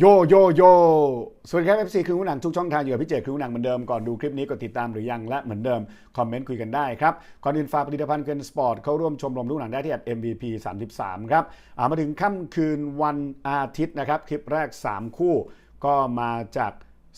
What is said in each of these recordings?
โยโยโยสวัสดีครับ FC คือหนังทุกช่องทางอยู่กับพี่เจคือหนังเหมือนเดิมก่อนดูคลิปนี้กดติดตามหรือยังและเหมือนเดิม คอมเมนต์คุยกันได้ครับ ก่อนอื่นฝากผลิตภัณฑ์เกินสปอร์ตเข้าร่วมชมรมลูกหนังได้ที่ MVP 33 ครับามาถึงค่ำคืนวันอาทิตย์นะครับ คลิปแรก 3 คู่ก็มาจาก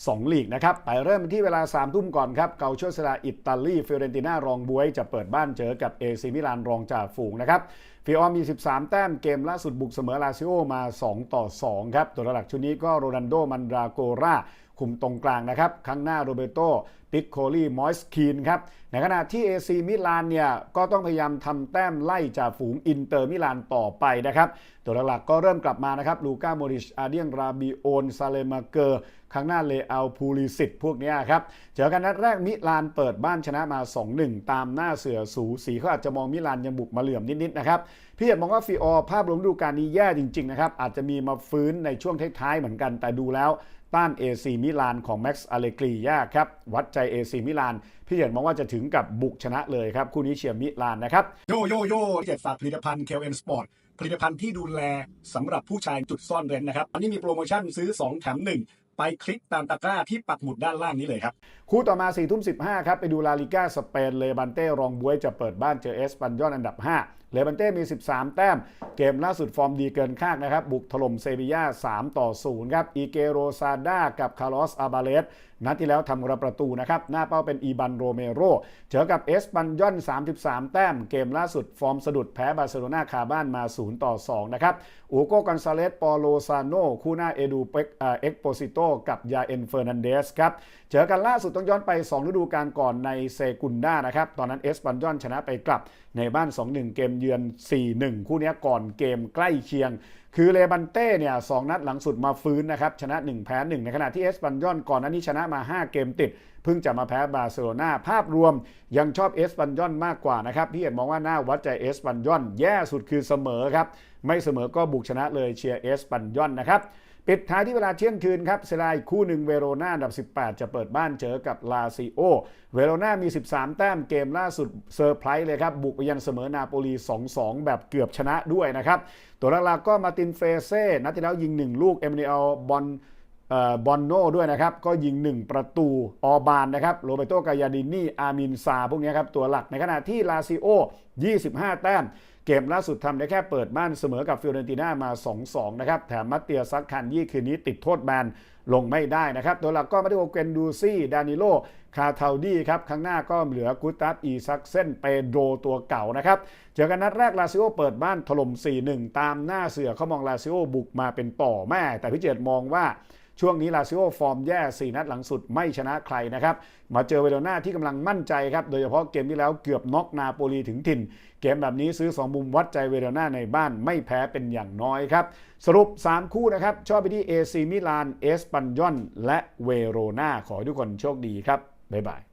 2ลีกนะครับ ไปเริ่มที่เวลา3ทุ่มก่อนครับ เกาโชสลาอิตาลีฟิเรนติน่ารองบวย จะเปิดบ้านเจอกับเอซิมิลานรองจ่าฝูงนะครับฟิออมมี 13 แต้มเกมล่าสุดบุกเสมอลาซิโอมา 2 ต่อ 2 ครับ ตัวหลักชุดนี้ก็โรนันโดมันดราโกรา คุมตรงกลางนะครับข้างหน้าโรเบโตปิกโคลีมอยส์คีนครับในขณะที่เอซีมิลานเนี่ยก็ต้องพยายามทำแต้มไล่จากฝูงอินเตอร์มิลานต่อไปนะครับ ตัวหลักๆก็เริ่มกลับมานะครับลูก้าโมริชอาเดียงราบิโอนซาเลมาเกอร์ข้างหน้าเลอาพูลิสิตพวกนี้ครับ เจอกันนัดแรกมิลานเปิดบ้านชนะมา 2-1 ตามหน้าเสือสูสีเขาอาจจะมองมิลานยังบุกมาเหลื่อมนิดๆนะครับพี่เห็นมองว่าฟีออภาพรวมฤดูกาลนี้แย่จริงๆนะครับอาจจะมีมาฟื้นในช่วงท้ายๆเหมือนกันแต่ดูแล้ว ต้านเอซีมิลานของแม็กซ์อเลกรียาครับ วัดใจเอซีมิลานพี่เห็นมองว่าจะถึงกับบุกชนะเลยครับ คู่นี้เชียร์มิลานนะครับ โยโยโย่เจ็ดฝากผลิตภัณฑ์ KLM Sport ผลิตภัณฑ์ที่ดูแลสำหรับผู้ชายจุดซ่อนเร้นนะครับ อันนี้มีโปรโมชั่นซื้อ 2 แถม 1 ไปคลิกตามตะกร้าที่ปักหมุดด้านล่างนี้เลยครับ คู่ต่อมา4ี่ทุ่มสิครับ ไปดูลาลิก้าสเปนเลบันเต้รองบวยจะเปิดบ้านเจอเอสปันยอนอันดับ 5 เลบันเต้มี 13 แต้ม เกมล่าสุดฟอร์มดีเกินคาดนะครับ บุกถล่มเซบีย่า3 ต่อ 0 ครับ อีเกโรซาด้ากับคาร์ลอสอาบาเลสนัดที่แล้วทำกระประตูนะครับ หน้าเป้าเป็นอีบันโรเมโรเจอกับเอสปันยอน 33 แต้ม เกมล่าสุดฟอร์มสะดุดแพ้บาร์เซโลนาคาบ้านมา 0 ต่อ 2 นะครับอูโกกอนซาเลสปอโลซาโนคู่หน้าเอดูเปกเอ็กโปซิโตกับยาเอ็นเฟอร์นันเดสครับเจอกันล่าสุดต้องย้อนไป 2 ฤดูกาลก่อนในเซกุนดานะครับ ตอนนั้นเอสปันยอนชนะไปกลับในบ้าน 2-1 เกมเยือน 4-1 คู่นี้ก่อนเกมใกล้เคียง คือเลบันเต้เนี่ยสนัดหลังสุดมาฟื้นนะครับ ชนะ 1 แพ้ 1 ในขณะที่เอสปันยอนก่อนหน้านี้ชนะมา 5 เกมติดเพิ่งจะมาแพ้บาร์เซโลนาภาพรวมยังชอบเอสปันยอนมากกว่านะครับ พี่เอ็ดมองว่าหน้าวัดใจเอสปันยอนแย่สุดคือเสมอครับ ไม่เสมอก็บุกชนะเลยเชียร์เอสปันยอนนะครับ ปิดท้ายที่เวลาเที่ยงคืนครับเซลาอีกคู่หนึ่งเวโรนาอันดับ 18 จะเปิดบ้านเจอกับลาซิโอ เวโรนามี 13 แต้มเกมล่าสุดเซอร์ไพรส์เลยครับ บุกไปยันเสมอนาโปลี 2-2 แบบเกือบชนะด้วยนะครับ ตัวหลักๆก็มาตินเฟเซ่นัดที่แล้วยิง 1 ลูก เอมิเนลบอลบอนโนด้วยนะครับ ก็ยิง 1 ประตูออบานนะครับโรเบโตกายาดินี่อามินซาพวกนี้ครับตัวหลักในขณะที่ลาซิโอ 25 แต้ม เกมล่าสุดทำได้แค่เปิดบ้านเสมอกับฟิโอเรนติน่ามา 2-2 นะครับ แถมมัตเตียซักคันยี่คืนนี้ติดโทษแบนลงไม่ได้นะครับ ตัวหลักก็มาด้โอเกนดูซี่ ดานิโล คาเทาดีครับ ข้างหน้าก็เหลือกุตัสอีซักเส้นเปโดตัวเก่านะครับ เจอกันนัดแรกลาซิโอเปิดบ้านถล่ม 4-1 ตามหน้าเสือเขามองลาซิโอบุกมาเป็นต่อแม่ แต่พิเจตมองว่าช่วงนี้ลาซิโอฟอร์มแย่ 4 นัดหลังสุดไม่ชนะใครนะครับ มาเจอเวโรนาที่กำลังมั่นใจครับ โดยเฉพาะเกมที่แล้วเกือบน็อกนาโปลีถึงถิ่น เกมแบบนี้ซื้อ 2มุมวัดใจเวโรนาในบ้านไม่แพ้เป็นอย่างน้อยครับ สรุป 3 คู่นะครับ ชอบไปที่เอซีมิลาน เอสปันยอน และเวโรนาขอให้ทุกคนโชคดีครับ บ๊ายบาย